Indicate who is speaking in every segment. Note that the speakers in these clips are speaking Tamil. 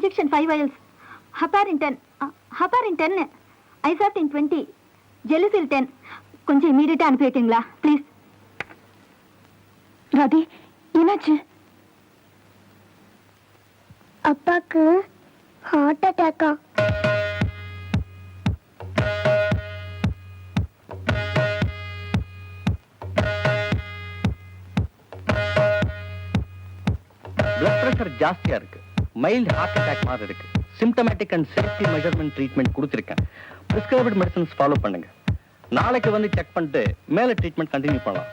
Speaker 1: Injection five vials heparin ten heparin டென்னு ஐசாப்டின் டுவெண்ட்டி ஜெலிசில் டென் கொஞ்சம் இமீடியட்டாக அனுப்பி வைக்கீங்களா ப்ளீஸ் ராதி என்னாச்சு?
Speaker 2: அப்பாக்கு ஹார்ட் அட்டாக்கா
Speaker 3: பிளட் பிரஷர் ஜாஸ்தியா இருக்கு. மைல்ட் ஹார்ட் அட்டாக் மாதிரி இருக்கு. Symptomatic and safety measurement treatment கொடுத்துருக்கேன். பிரிஸ்கிரைப்டு மெடிசன்ஸ் ஃபாலோ பண்ணுங்க. நாளைக்கு வந்து செக் பண்ணிட்டு மேலே ட்ரீட்மெண்ட் கண்டினியூ பண்ணலாம்.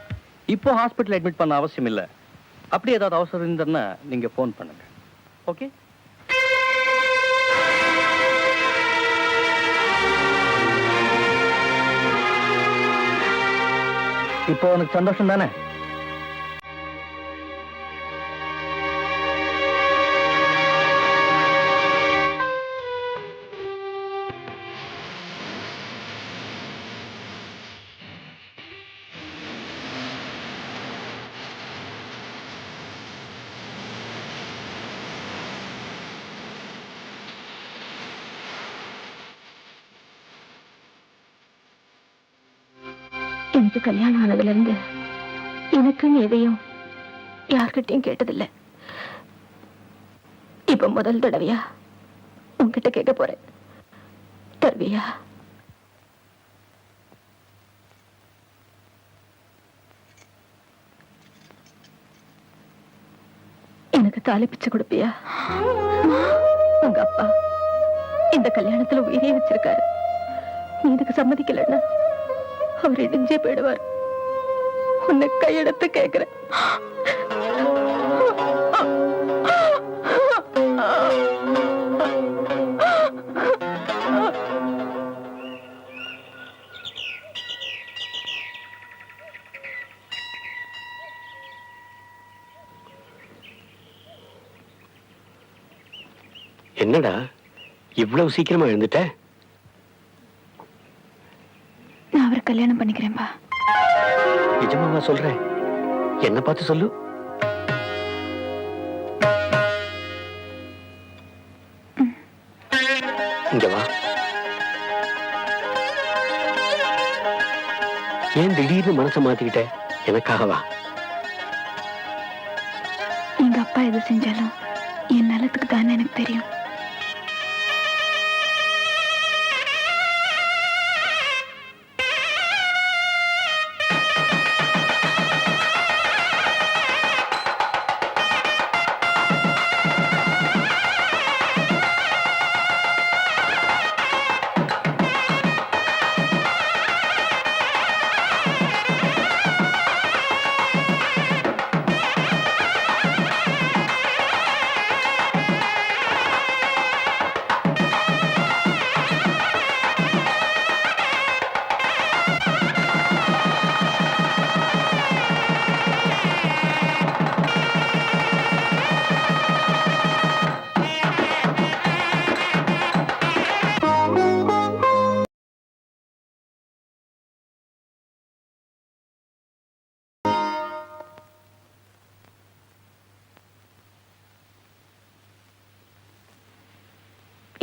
Speaker 3: இப்போ ஹாஸ்பிட்டல் அட்மிட் பண்ண அவசியம் இல்லை. அப்படி ஏதாவது அவசரம் இருந்ததுன்னா நீங்க ஃபோன் பண்ணுங்க. ஓகே இப்போ உனக்கு சந்தோஷம் தானே?
Speaker 1: எனக்கு கல்யாணம் ஆனதுல இருந்து எனக்குன்னு எதையும் யார்கிட்டயும் கேட்டதில்லை. இப்ப முதல் தடவையா உங்ககிட்ட கேட்க போறேன். தருவியா எனக்கு தாலி பிச்சு கொடுப்பியா? உங்க அப்பா இந்த கல்யாணத்துல உயிரே வச்சிருக்காரு. நீ இதுக்கு சம்மதிக்கலன்னா அவர் இடிஞ்சே போயிடுவார். உன்னை கையெடுத்து கேக்குறேன்
Speaker 4: என்னடா இவ்வளவு சீக்கிரமா எழுந்துட்ட
Speaker 1: நான் அவரை கல்யாணம் பண்ணிக்கிறேன்பா.
Speaker 4: நிஜமாவா சொல்றேன் என்ன பார்த்து சொல்லு. இங்க வா. ஏன் திடீர்னு மனசை மாத்திக்கிட்ட? எனக்காக வா.
Speaker 1: எங்க அப்பா எது செஞ்சாலும் என் நலத்துக்கு தானே எனக்கு தெரியும்.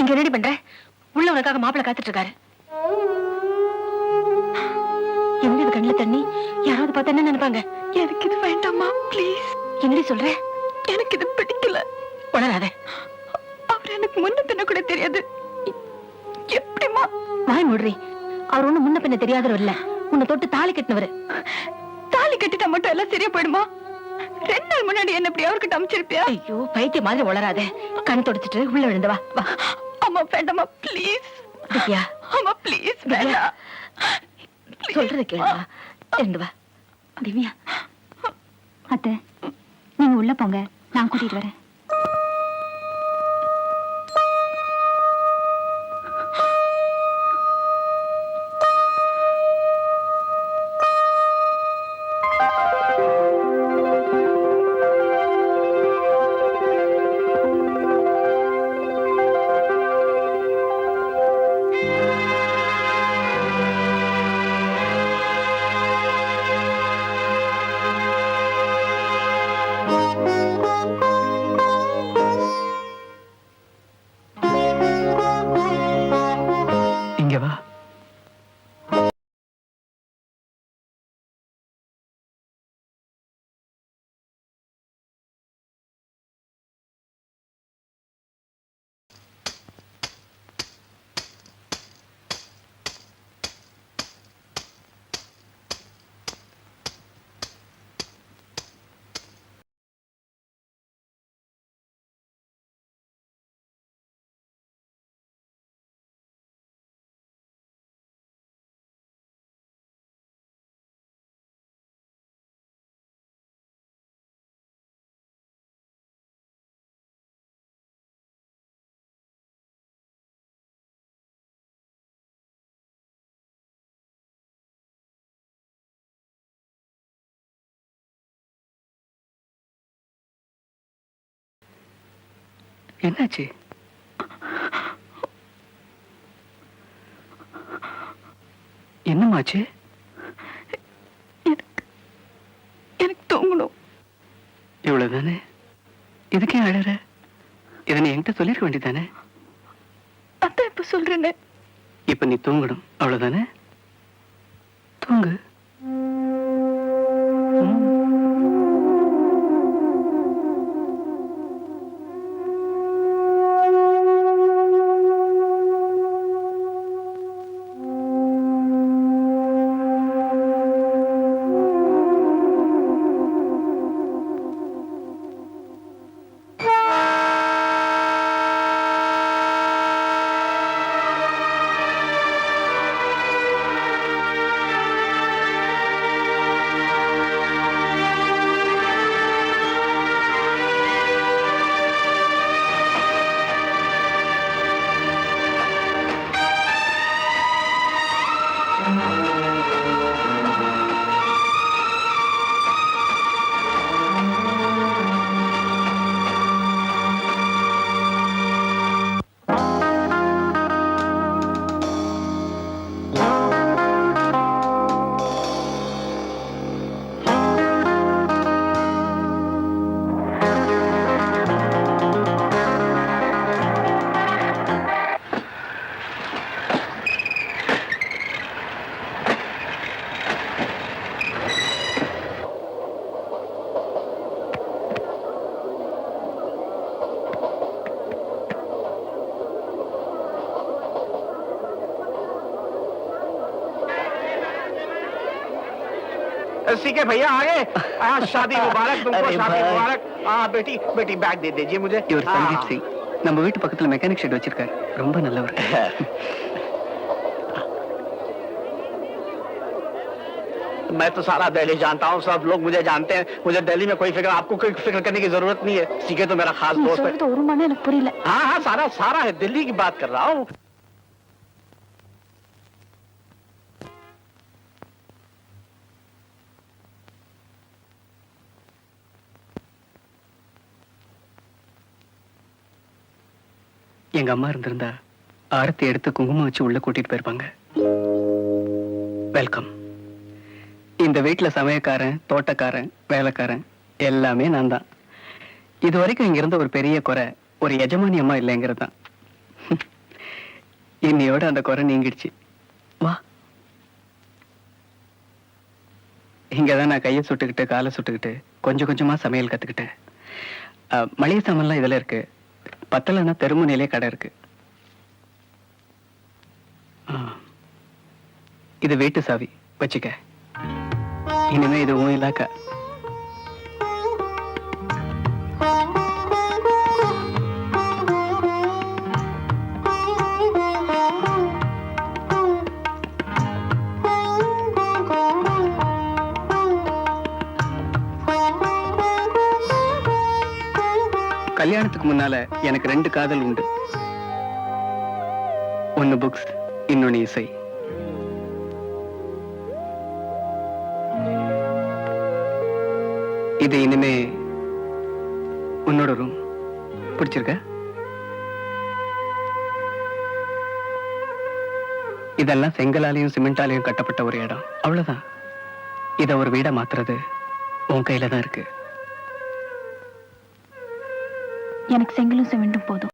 Speaker 1: இங்க ரெடி பண்ற? உள்ள உனக்காக மாப்பிள்ள காத்துட்டு இருக்காரு என்ன இது கண்ணுல தண்ணி? யாராவது பார்த்தா என்ன நினைப்பாங்க? எனக்கு இது வேண்டாமா ப்ளீஸ் என்னடி சொல்ற? எனக்கு இது பிடிக்கல. உணராத அவர் எனக்கு முன்ன பின்ன கூட தெரியாது. எப்படிமா வாய் மூடுறி. அவர் ஒண்ணு முன்ன பின்ன தெரியாதவர் இல்ல. உன்னை தொட்டு தாலி கட்டினவரு. தாலி கட்டிட்டா மட்டும் எல்லாம் சரியா போயிடுமா? ரெண்டு நாள் முன்னாடி என்ன இப்படி அவர்கிட்ட அமைச்சிருப்பியா? ஐயோ பைத்திய மாதிரி உளராத கண் தொடச்சிட்டு உள்ள விழுந்து வா. வா. அம்மா வேண்டாமா ப்ளீஸ் திவ்யா. அம்மா ப்ளீஸ் வேண்டாம். சொல்றது கேளுமா இருந்து வா. திவ்யா. அத்தை நீங்க உள்ள போங்க. நான் கூட்டிட்டு வரேன்.
Speaker 5: என்னாச்சு? என்னமாச்சு
Speaker 1: எனக்கு தூங்கணும்.
Speaker 5: இவ்வளவுதானே? இதுக்கே அழற? இதை நீ என்கிட்ட சொல்லிருக்க வேண்டியதானே
Speaker 1: அதான் இப்ப சொல்றேனே.
Speaker 5: இப்ப நீ தூங்கணும். அவ்வளவுதானே? தூங்கு.
Speaker 6: ठीक है भैया आगे हाँ शादी मुबारक तुमको
Speaker 3: अरे
Speaker 6: शादी
Speaker 3: भाई।
Speaker 6: मुबारक हाँ बेटी बेटी बैग दे दीजिए मुझे
Speaker 5: இவர்
Speaker 6: हाँ,
Speaker 5: சந்தீப்
Speaker 6: हाँ।
Speaker 5: சிங் நம்ம வீட்டு பக்கத்துல மெக்கானிக் ஷெட் வச்சிருக்காரு ரொம்ப நல்லவர்
Speaker 6: मैं तो सारा दिल्ली जानता हूँ सब लोग मुझे जानते हैं मुझे दिल्ली में कोई फिक्र आपको कोई फिक्र करने की जरूरत नहीं है सीखे तो मेरा खास
Speaker 1: நீ
Speaker 6: दोस्त है
Speaker 1: சொல்றது ஒரு மணி எனக்கு புரியல
Speaker 6: हाँ हाँ सारा सारा है दिल्ली की बात कर रहा हूँ
Speaker 5: எங்க அம்மா இருந்திருந்தா ஆரத்தி எடுத்து குங்குமம் வச்சு உள்ள கூட்டிட்டு போயிருப்பாங்க. வெல்கம் இந்த வீட்டுல சமயக்காரன் தோட்டக்காரன் வேலைக்காரன் எல்லாமே நான் தான் இது வரைக்கும் இங்க இருந்த ஒரு பெரிய குறை ஒரு எஜமானி அம்மா இல்லைங்கிறது தான் இன்னையோட அந்த குறை நீங்கிடுச்சு. வா. இங்கதான் நான் கையை சுட்டுக்கிட்டு காலை சுட்டுக்கிட்டு கொஞ்சம் கொஞ்சமா சமையல் கத்துக்கிட்டேன். மளிகை சாமான்லாம் இதுல இருக்கு. பத்தலைன்னா தெருமுனையிலே கடை இருக்கு. இது வீட்டு சாவி வச்சுக்க. இனிமே இது உன் இலாக்கா. கல்யாணத்துக்கு முன்னால எனக்கு ரெண்டு காதல் உண்டு. ஒன்னு புக்ஸ் இன்னொன்னு இசை. இது இனிமே உன்னோட ரூம் பிடிச்சிருக்க? இதெல்லாம் செங்கலாலையும் சிமெண்டாலையும் கட்டப்பட்ட ஒரு இடம். அவ்வளவுதான். இதை ஒரு வீடை மாத்துறது உன் கையில தான் இருக்கு.
Speaker 1: எனக்கு செங்கலும் சிமெண்டும் போதும்.